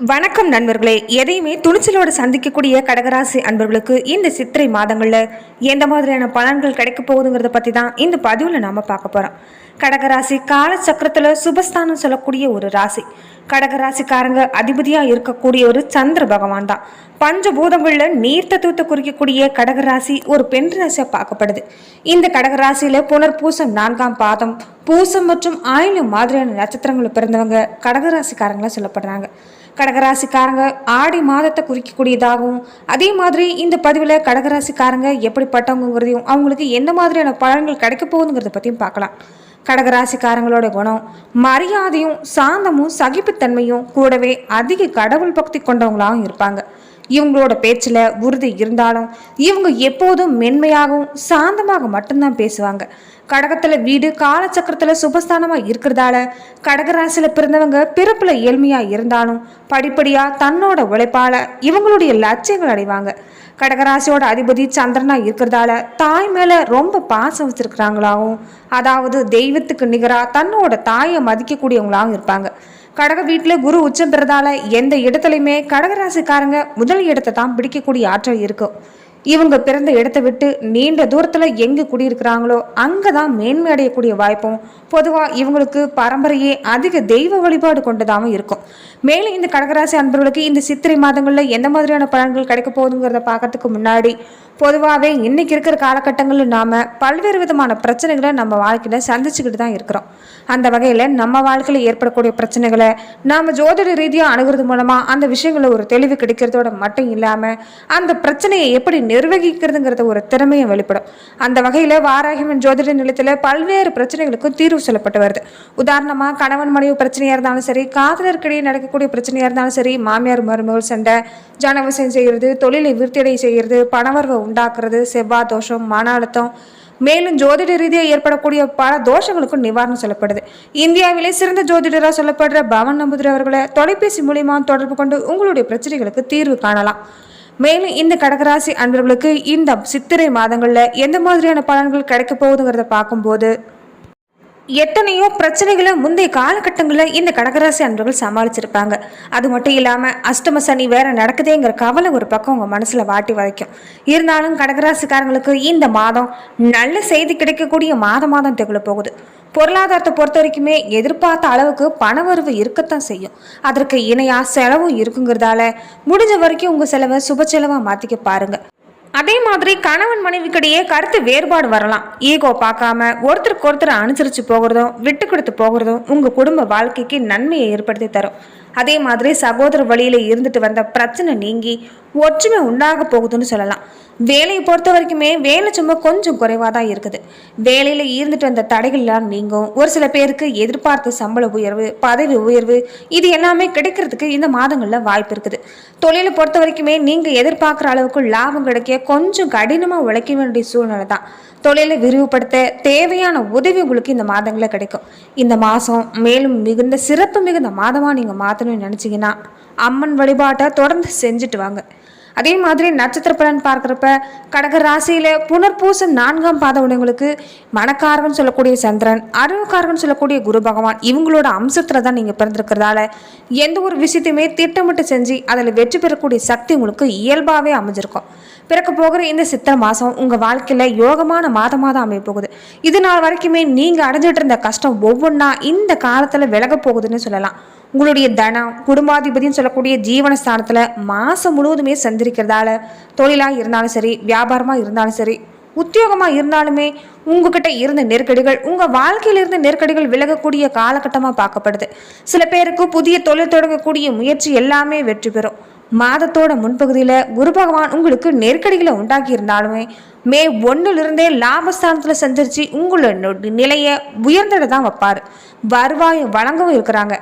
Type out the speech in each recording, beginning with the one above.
வணக்கம் நண்பர்களே. எதையுமே துணிச்சலோடு சந்திக்கக்கூடிய கடகராசி அன்பர்களுக்கு இந்த சித்திரை மாதங்களில் எந்த மாதிரியான பலன்கள் கிடைக்க போகுதுங்கிறத பற்றி தான் இந்த பதிவில் நாம் பார்க்க போகிறோம் கடகராசி காலச்சக்கரத்தில் சுபஸ்தானம் சொல்லக்கூடிய ஒரு ராசி. கடகராசிக்காரங்க அதிபதியாக இருக்கக்கூடிய ஒரு சந்திர பகவான் தான். பஞ்சபூதங்களில் நீர் தத்துவத்தை குறிக்கக்கூடிய கடகராசி ஒரு பெண் ராசியாக பார்க்கப்படுது. இந்த கடகராசியில் புனர்பூசம் நான்காம் பாதம் பூசம் மற்றும் ஆயிலம் மாதிரியான நட்சத்திரங்களில் பிறந்தவங்க கடகராசிக்காரங்களாக சொல்லப்படுறாங்க. கடகராசிக்காரங்க ஆடி மாதத்தை குறிக்கக்கூடியதாகவும் அதே மாதிரி இந்த பதிவில் கடகராசிக்காரங்க எப்படிப்பட்டவங்கிறதையும் அவங்களுக்கு எந்த மாதிரியான பலன்கள் கிடைக்க போகுதுங்கிறத பற்றியும் பார்க்கலாம். கடகராசிக்காரங்களோட குணம் மரியாதையும் சாந்தமும் சகிப்புத்தன்மையும் கூடவே அதிக கடவுள் பக்தி கொண்டவங்களாகவும் இருப்பாங்க. இவங்களோட பேச்சில் உறுதி இருந்தாலும் இவங்க எப்போதும் மென்மையாகவும் சாந்தமாக மட்டும்தான் பேசுவாங்க. கடகத்தில் வீடு காலச்சக்கரத்தில் சுபஸ்தானமாக இருக்கிறதால கடகராசியில் பிறந்தவங்க பிறப்பில் ஏழ்மையாக இருந்தாலும் படிப்படியாக தன்னோட உழைப்பால் இவங்களுடைய லட்சியங்கள் அடைவாங்க. கடகராசியோட அதிபதி சந்திரனா இருக்கிறதால தாய் மேலே ரொம்ப பாசம் வச்சிருக்கிறாங்களாகவும் அதாவது தெய்வத்துக்கு நிகராக தன்னோட தாயை மதிக்கக்கூடியவங்களாகவும் இருப்பாங்க. கடக வீட்டில் குரு உச்சம் பெறதால எந்த இடத்துலையுமே கடகராசிக்காரங்க முதல் இடத்தை தான் பிடிக்கக்கூடிய ஆற்றல் இருக்கும் இவங்க பிறந்த இடத்தை விட்டு நீண்ட தூரத்தில் எங்கே குடியிருக்கிறாங்களோ அங்கே தான் மேன்மை அடையக்கூடிய வாய்ப்பும் பொதுவாக இவங்களுக்கு பரம்பரையே அதிக தெய்வ வழிபாடு கொண்டதாகவும் இருக்கும். மேலும் இந்த கடகராசி அன்பர்களுக்கு இந்த சித்திரை மாதங்களில் எந்த மாதிரியான பலன்கள் கிடைக்க போகுதுங்கிறத பார்க்கறதுக்கு முன்னாடி பொதுவாகவே இன்னைக்கு இருக்கிற காலகட்டங்களில் நாம் பல்வேறு விதமான பிரச்சனைகளை நம்ம வாழ்க்கையில் சந்திச்சுக்கிட்டு தான் இருக்கிறோம். அந்த வகையில் நம்ம வாழ்க்கையில் ஏற்படக்கூடிய பிரச்சனைகளை நாம் ஜோதிட ரீதியாக அணுகிறது மூலமாக அந்த விஷயங்களில் ஒரு தெளிவு கிடைக்கிறதோட மட்டும் இல்லாமல் அந்த பிரச்சனையை எப்படி நிர்வகிக்கிறதுங்கிறத ஒரு திறமையை வெளிப்படும். அந்த வகையில் வாராகிமன் ஜோதிட நிலையத்தில் பல்வேறு பிரச்சனைகளுக்கும் தீர்வு சொல்லப்பட்டு வருது. உதாரணமாக கணவன் மனைவி பிரச்சனையாக இருந்தாலும் சரி காதலருக்கிடையே நடக்கக்கூடிய பிரச்சனையாக இருந்தாலும் சரி மாமியார் மருமகள் சண்டை ஜனவசம் செய்கிறது தொழிலை விருத்தடை செய்கிறது பணவர்வை உண்டாக்குறது செவ்வாய் தோஷம் மன அழுத்தம். மேலும் ஜோதிட ரீதியாக ஏற்படக்கூடிய பல தோஷங்களுக்கும் நிவாரணம் சொல்லப்படுது. இந்தியாவிலே சிறந்த ஜோதிடராக சொல்லப்படுற பவன் நம்புதிரி அவர்களை தொலைபேசி மூலியமாக தொடர்பு கொண்டு உங்களுடைய பிரச்சனைகளுக்கு தீர்வு காணலாம். மேலும் இந்த கடகராசி அன்பர்களுக்கு இந்த சித்திரை மாதங்களில் எந்த மாதிரியான பலன்கள் கிடைக்க போகுதுங்கிறத பார்க்கும்போது எத்தனையோ பிரச்சனைகளை முந்தைய காலகட்டங்களில் இந்த கடகராசி அன்பர்கள் சமாளிச்சிருப்பாங்க. அது மட்டும் இல்லாமல் அஷ்டம சனி வேற நடக்குதேங்கிற கவலை ஒரு பக்கம் உங்கள் மனசில் வாட்டி வதைக்கும். இருந்தாலும் கடகராசிக்காரங்களுக்கு இந்த மாதம் நல்ல செய்தி கிடைக்கக்கூடிய மாத மாதம் திகழ போகுது. பொருளாதாரத்தை பொறுத்த வரைக்குமே எதிர்பார்த்த அளவுக்கு பணவரவு இருக்கத்தான் செய்யும். அதற்கு இணையாக செலவும் இருக்குங்கிறதால முடிஞ்ச வரைக்கும் உங்கள் செலவை சுப செலவாக மாற்றிக்க பாருங்கள் அதே மாதிரி கணவன் மனைவிக்கிடையே கருத்து வேறுபாடு வரலாம். ஈகோ பார்க்காம ஒருத்தருக்கு ஒருத்தர் அனுசரித்து போகிறதும் விட்டு கொடுத்து போகிறதும் உங்கள் குடும்ப வாழ்க்கைக்கு நன்மையை ஏற்படுத்தி தரும். அதே மாதிரி சகோதர வழியில் இருந்துட்டு வந்த பிரச்சனை நீங்கி ஒற்றுமை உண்டாக போகுதுன்னு சொல்லலாம். வேலையை பொறுத்த வரைக்குமே வேலை சும்மா கொஞ்சம் குறைவாக தான் இருக்குது. வேலையில் இருந்துட்டு வந்த தடைகள்லாம் நீங்கும். ஒரு சில பேருக்கு எதிர்பார்த்த சம்பள உயர்வு பதவி உயர்வு இது எல்லாமே கிடைக்கிறதுக்கு இந்த மாதங்களில் வாய்ப்பு இருக்குது. தொழிலை பொறுத்த வரைக்குமே நீங்கள் எதிர்பார்க்குற அளவுக்கு லாபம் கிடைக்க கொஞ்சம் கடினமாக உழைக்க வேண்டிய சூழ்நிலை தான். தொழிலை விரிவுபடுத்த தேவையான உதவி உங்களுக்கு இந்த மாதங்களில் கிடைக்கும். இந்த மாதம் மேலும் மிகுந்த சிறப்பு மிகுந்த மாதமாக நீங்கள் மாற்றணும்னு நினச்சிங்கன்னா அம்மன் வழிபாட்டை தொடர்ந்து செஞ்சுட்டு வாங்க. அதே மாதிரி நட்சத்திர பலன் பார்க்குறப்ப கடக ராசியில் புனர்பூசம் நான்காம் பாத உடையவங்களுக்கு மணக்காரகன் சொல்லக்கூடிய சந்திரன் அறிவுக்காரகன் சொல்லக்கூடிய குரு பகவான் இவங்களோட அம்சத்தில் தான் நீங்கள் பிறந்திருக்கிறதால எந்த ஒரு விஷயத்தையுமே திட்டமிட்டு செஞ்சு அதில் வெற்றி பெறக்கூடிய சக்தி உங்களுக்கு இயல்பாகவே அமைஞ்சிருக்கும். பிறக்க போகிற இந்த சித்திரை மாதம் உங்கள் வாழ்க்கையில் யோகமான மாதமாக தான் அமையப்போகுது இது நாள் வரைக்குமே நீங்கள் அடைஞ்சிட்டு இருந்த கஷ்டம் ஒவ்வொன்றா இந்த காலத்தில் விலக போகுதுன்னு சொல்லலாம். உங்களுடைய தனம் குடும்பாதிபதினு சொல்லக்கூடிய ஜீவனஸ்தானத்தில் மாதம் முழுவதுமே சந்திரிக்கிறதால தொழிலாக இருந்தாலும் சரி வியாபாரமாக இருந்தாலும் சரி உத்தியோகமாக இருந்தாலுமே உங்ககிட்ட இருந்த நெருக்கடிகள் உங்கள் வாழ்க்கையில் இருந்த நெருக்கடிகள் விலகக்கூடிய காலகட்டமாக பார்க்கப்படுது. சில பேருக்கு புதிய தொழில் தொடங்கக்கூடிய முயற்சி எல்லாமே வெற்றி பெறும். மாதத்தோட முன்பகுதியில் குரு பகவான் உங்களுக்கு நெருக்கடிகளை உண்டாக்கி இருந்தாலுமே மே ஒன்றுலேருந்தே லாபஸ்தானத்தில் செஞ்சிருச்சு உங்களோட நிலையை உயர்ந்திட தான் வைப்பார். வருவாயை வழங்கவும் இருக்கிறாங்க.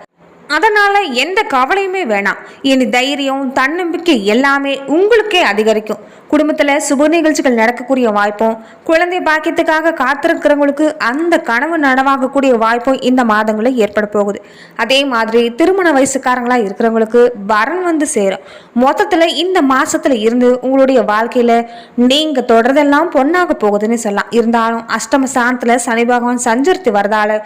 அதனால் எந்த கவலையுமே வேணாம். இனி தைரியம் தன்னம்பிக்கை எல்லாமே உங்களுக்கே அதிகரிக்கும். குடும்பத்தில் சுப நிகழ்ச்சிகள் நடக்கக்கூடிய வாய்ப்பும் குழந்தை பாக்கியத்துக்காக காத்திருக்கிறவங்களுக்கு அந்த கனவு நனவாகக்கூடிய வாய்ப்பும் இந்த மாதங்களில் ஏற்பட போகுது. அதே மாதிரி திருமண வயசுக்காரங்களாக இருக்கிறவங்களுக்கு வரன் வந்து சேரும். மொத்தத்தில் இந்த மாதத்தில் இருந்து உங்களுடைய வாழ்க்கையில் நீங்கள் தொடர்றதெல்லாம் பொண்ணாக போகுதுன்னு சொல்லலாம். இருந்தாலும் அஷ்டம சாணத்தில் சனி பகவான் சஞ்சரித்து வரதால்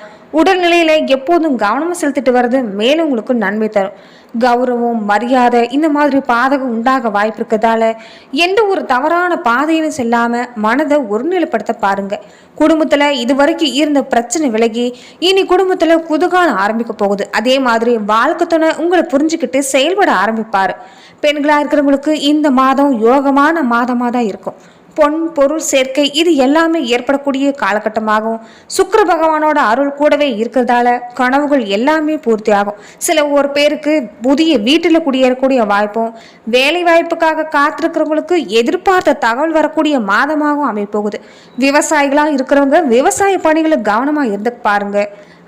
உடல்நிலையில் எப்போதும் கவனமாக செலுத்திட்டு வர்றது மேலும் உங்களுக்கு நன்மை தரும். கௌரவம் மரியாதை இந்த மாதிரி பாதகம் உண்டாக வாய்ப்பு இருக்கிறதால எந்த ஒரு தவறான பாதையிலும் செல்லாம மனதை ஒருநிலைப்படுத்த பாருங்க. குடும்பத்துல இதுவரைக்கும் இருந்த பிரச்சனை விலகி இனி குடும்பத்துல குதுகாலம் ஆரம்பிக்க போகுது. அதே மாதிரி வாழ்க்கை துணை உங்களை புரிஞ்சுக்கிட்டு செயல்பட ஆரம்பிப்பாரு. பெண்களா இருக்கிறவங்களுக்கு இந்த மாதம் யோகமான மாதமா தான் இருக்கும். பொன் பொருள் சேர்க்கை இது எல்லாமே ஏற்படக்கூடிய காலகட்டமாகும். சுக்கர பகவானோட அருள் கூடவே இருக்கிறதால கனவுகள் எல்லாமே பூர்த்தி ஆகும். சில ஒரு பேருக்கு புதிய வீட்டில் குடியேறக்கூடிய வாய்ப்பும் வேலை வாய்ப்புக்காக காத்திருக்கிறவங்களுக்கு எதிர்பார்த்த தகவல் வரக்கூடிய மாதமாகவும் அமைப்போகுது. விவசாயிகளாக இருக்கிறவங்க விவசாய பணிகளை கவனமாக இருந்து பாருங்க.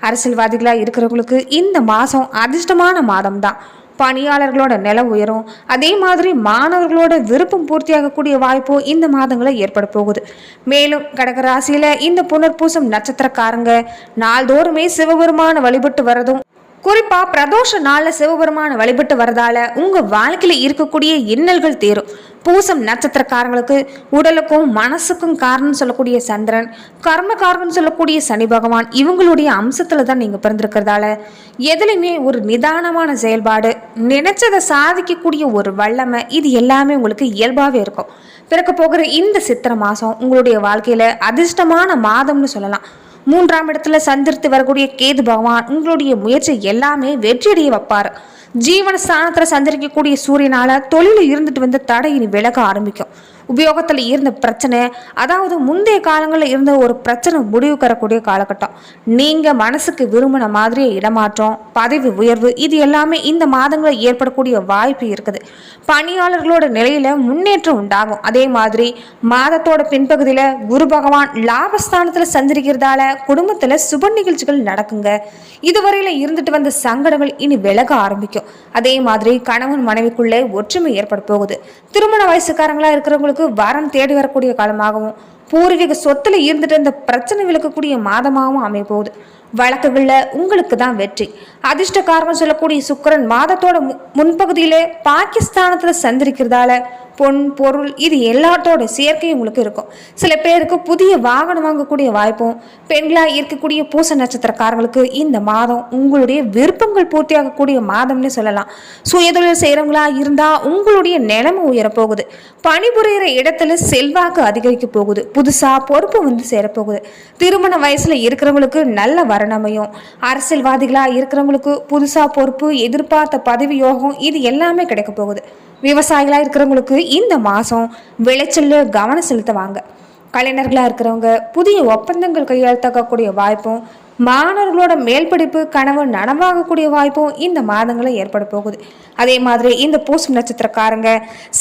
அரசியல்வாதிகளாக இருக்கிறவங்களுக்கு இந்த மாதம் அதிர்ஷ்டமான மாதம் தான் பணியாளர்களோட நில உயரும். அதே மாதிரி மாணவர்களோட விருப்பம் பூர்த்தியாகக்கூடிய வாய்ப்பும் இந்த மாதங்களில் ஏற்பட போகுது. மேலும் கடகராசியில இந்த புனர்பூசம் நட்சத்திரக்காரங்க நாள்தோறுமே சிவபெருமான வழிபட்டு வரதும் குறிப்பாக பிரதோஷ நாளில் சிவபெருமான வழிபட்டு வரதால உங்கள் வாழ்க்கையில் இருக்கக்கூடிய இன்னல்கள் தீரும். பூசம் நட்சத்திரக்காரங்களுக்கு உடலுக்கும் மனசுக்கும் காரணம் சொல்லக்கூடிய சந்திரன் கர்ம காரணம் சொல்லக்கூடிய சனி பகவான் இவங்களுடைய அம்சத்தில் தான் நீங்கள் பிறந்திருக்கிறதால எதுலையுமே ஒரு நிதானமான செயல்பாடு நினைச்சதை சாதிக்கக்கூடிய ஒரு வல்லமை இது எல்லாமே உங்களுக்கு இயல்பாகவே இருக்கும். பிறக்க போகிற இந்த சித்திரை மாதம் உங்களுடைய வாழ்க்கையில் அதிர்ஷ்டமான மாதம்னு சொல்லலாம். மூன்றாம் இடத்துல சந்திரித்து வரக்கூடிய கேது பகவான் உங்களுடைய முயற்சி எல்லாமே வெற்றியடைய வைப்பார். ஜீவன ஸ்தானத்தில் சந்திரிக்கக்கூடிய சூரியனால தொழில இருந்துட்டு வந்து தடை இனி விலக ஆரம்பிக்கும். உபயோகத்தில் இருந்த பிரச்சனை அதாவது முந்தைய காலங்களில் இருந்த ஒரு பிரச்சனை முடிவு தரக்கூடிய காலகட்டம். நீங்கள் மனசுக்கு விரும்பின மாதிரியே இடமாற்றம் பதவி உயர்வு இது எல்லாமே இந்த மாதங்களில் ஏற்படக்கூடிய வாய்ப்பு இருக்குது. பணியாளர்களோட நிலையில் முன்னேற்றம் உண்டாகும். அதே மாதிரி மாதத்தோட பின்பகுதியில் குரு பகவான் லாபஸ்தானத்தில் சந்திருக்கிறதால குடும்பத்தில் சுப நிகழ்ச்சிகள் நடக்குங்க. இதுவரையில் இருந்துட்டு வந்த சங்கடங்கள் இனி விலக ஆரம்பிக்கும். அதே மாதிரி கணவன் மனைவிக்குள்ளே ஒற்றுமை ஏற்பட போகுது. திருமண வயசுக்காரங்களாக இருக்கிறவங்களுக்கு வரம் தேடி வரக்கூடிய காலமாகவும் பூர்வீக சொத்துல இருந்துட்டு இந்த பிரச்சனை விளக்கக்கூடிய மாதமாகவும் அமைய போகுது வழக்குகளில் உங்களுக்கு தான் வெற்றி. அதிர்ஷ்டக்காரன் சொல்லக்கூடிய சுக்கிரன் மாதத்தோட மு- முன்பகுதியிலே பாகிஸ்தானத்தில் சந்திரிக்கிறதால பொன் பொருள் இது எல்லாத்தோட சேர்க்கையும் உங்களுக்கு இருக்கும். சில பேருக்கு புதிய வாகனம் வாங்கக்கூடிய வாய்ப்பும் பெண்களாக இருக்கக்கூடிய பூச நட்சத்திரக்காரங்களுக்கு இந்த மாதம் உங்களுடைய விருப்பங்கள் பூர்த்தியாகக்கூடிய மாதம்னு சொல்லலாம். சுயதொழில் செய்கிறவங்களா இருந்தால் உங்களுடைய நிலைமை உயரப்போகுது. பணிபுரிகிற இடத்துல செல்வாக்கு அதிகரிக்க போகுது. புதுசாக பொறுப்பு வந்து சேரப்போகுது. திருமண வயசில் இருக்கிறவங்களுக்கு நல்ல வரணமையும் அரசியல்வாதிகளாக இருக்கிறவங்களுக்கு புதுசாக பொறுப்பு எதிர்பார்த்த பதவி யோகம் இது எல்லாமே கிடைக்க போகுது. விவசாயிகளாக இருக்கிறவங்களுக்கு இந்த மாதம் விளைச்சலில் கவனம் செலுத்துவாங்க. கலைஞர்களாக இருக்கிறவங்க புதிய ஒப்பந்தங்கள் கையெழுத்தாக்கக்கூடிய வாய்ப்பும் மாணவர்களோட மேல் படிப்பு கனவு நனவாகக்கூடிய வாய்ப்பும் இந்த மாதங்களில் ஏற்பட போகுது. அதே மாதிரி இந்த பூசம் நட்சத்திரக்காரங்க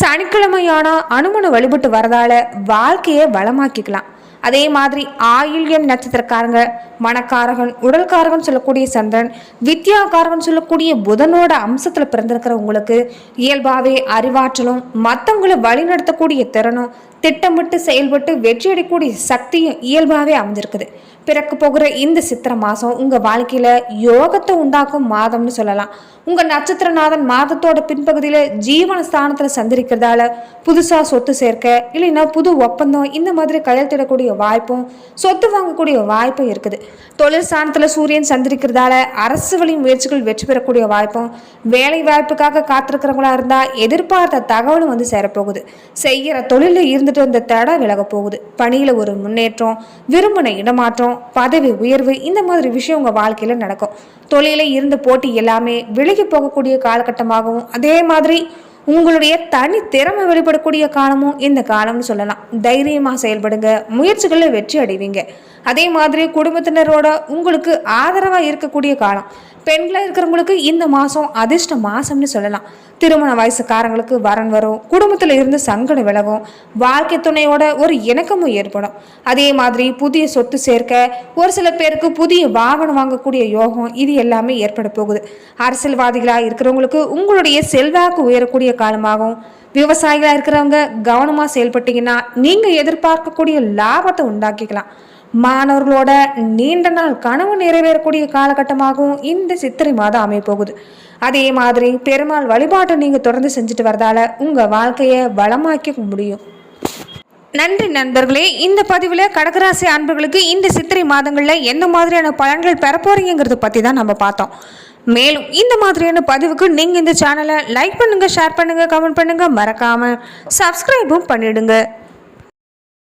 சனிக்கிழமையான அனுமனை வழிபட்டு வரதால வாழ்க்கையை வளமாக்கிக்கலாம். அதே மாதிரி ஆயில்யம் நட்சத்திரக்காரங்க மனக்காரகன் உடல்காரகன் சொல்லக்கூடிய சந்திரன் வித்யாகாரகன் சொல்லக்கூடிய புதனோட அம்சத்தில் பிறந்திருக்கிற உங்களுக்கு இயல்பாகவே அறிவாற்றலும் மற்றவங்களை வழிநடத்தக்கூடிய திறனும் திட்டமிட்டு செயல்பட்டு வெற்றியடையக்கூடிய சக்தியும் இயல்பாகவே அமைஞ்சிருக்குது. பிறக்க போகிற இந்த சித்திரை மாதம் உங்கள் வாழ்க்கையில் யோகத்தை உண்டாக்கும் மாதம்னு சொல்லலாம். உங்கள் நட்சத்திரநாதன் மாதத்தோட பின்பகுதியில் ஜீவன ஸ்தானத்தில் சந்திரிக்கிறதால புதுசாக சொத்து சேர்க்க இல்லைன்னா புது ஒப்பந்தம் இந்த மாதிரி கையெழுத்திடக்கூடிய வாய்ப்பும் சொத்து வாங்கக்கூடிய வாய்ப்பும் இருக்குது. தொழில் ஸ்தானத்தில் சூரியன் சந்திரிக்கிறதால அரசு வழி முயற்சிகள் வெற்றி பெறக்கூடிய வாய்ப்பும் வேலை வாய்ப்புக்காக காத்திருக்கிறவங்களா இருந்தால் எதிர்பார்த்த தகவலும் வந்து சேரப்போகுது. செய்கிற தொழிலில் இருந்துட்டு வந்த தடை விலக போகுது. பணியில் ஒரு முன்னேற்றம் விரும்பின இடமாற்றம் பதவி உயர்வு இந்த மாதிரி விஷயம் உங்கள் வாழ்க்கையில் நடக்கும். தொழிலில் இருந்த போட்டி எல்லாமே விலகி போகக்கூடிய காலகட்டமாகவும் அதே மாதிரி உங்களுடைய தனி திறமை வெளிப்படக்கூடிய காலமும் இந்த காலம்னு சொல்லலாம். தைரியமாக செயல்படுங்க. முயற்சிகளில் வெற்றி அடைவீங்க. அதே மாதிரி குடும்பத்தினரோட உங்களுக்கு ஆதரவாக இருக்கக்கூடிய காலம். பெண்களாக இருக்கிறவங்களுக்கு இந்த மாதம் அதிர்ஷ்ட மாதம்னு சொல்லலாம். திருமண வயசுக்காரங்களுக்கு வரன் வரும் குடும்பத்தில் இருந்து சங்கடம் விலகும் வாழ்க்கை துணையோட ஒரு இணக்கமும் ஏற்படும். அதே மாதிரி புதிய சொத்து சேர்க்க ஒரு சில பேருக்கு புதிய வாகனம் வாங்கக்கூடிய யோகம் இது எல்லாமே ஏற்பட போகுது. அரசியல்வாதிகளாக இருக்கிறவங்களுக்கு உங்களுடைய செல்வாக்கு உயரக்கூடிய காலமாகும். விவசாயிகளாக இருக்கிறவங்க கவனமாக செயல்பட்டீங்கன்னா நீங்கள் எதிர்பார்க்கக்கூடிய லாபத்தை உண்டாக்கிக்கலாம். மாணவர்களோட நீண்ட நாள் கனவு நிறைவேறக்கூடிய காலகட்டமாகவும் இந்த சித்திரை மாதம் அமையப்போகுது. அதே மாதிரி பெருமாள் வழிபாட்டை நீங்கள் தொடர்ந்து செஞ்சுட்டு வரதால உங்கள் வாழ்க்கையை வளமாக்க முடியும். நன்றி நண்பர்களே இந்த பதிவில் கடகராசி அன்பர்களுக்கு இந்த சித்திரை மாதங்களில் எந்த மாதிரியான பலன்கள் பெறப்போறீங்கிறத பற்றி தான் நம்ம பார்த்தோம். மேலும் இந்த மாதிரியான பதிவுக்கு நீங்கள் இந்த சேனலை லைக் பண்ணுங்கள் ஷேர் பண்ணுங்கள் கமெண்ட் பண்ணுங்கள் மறக்காமல் சப்ஸ்கிரைபும் பண்ணிவிடுங்க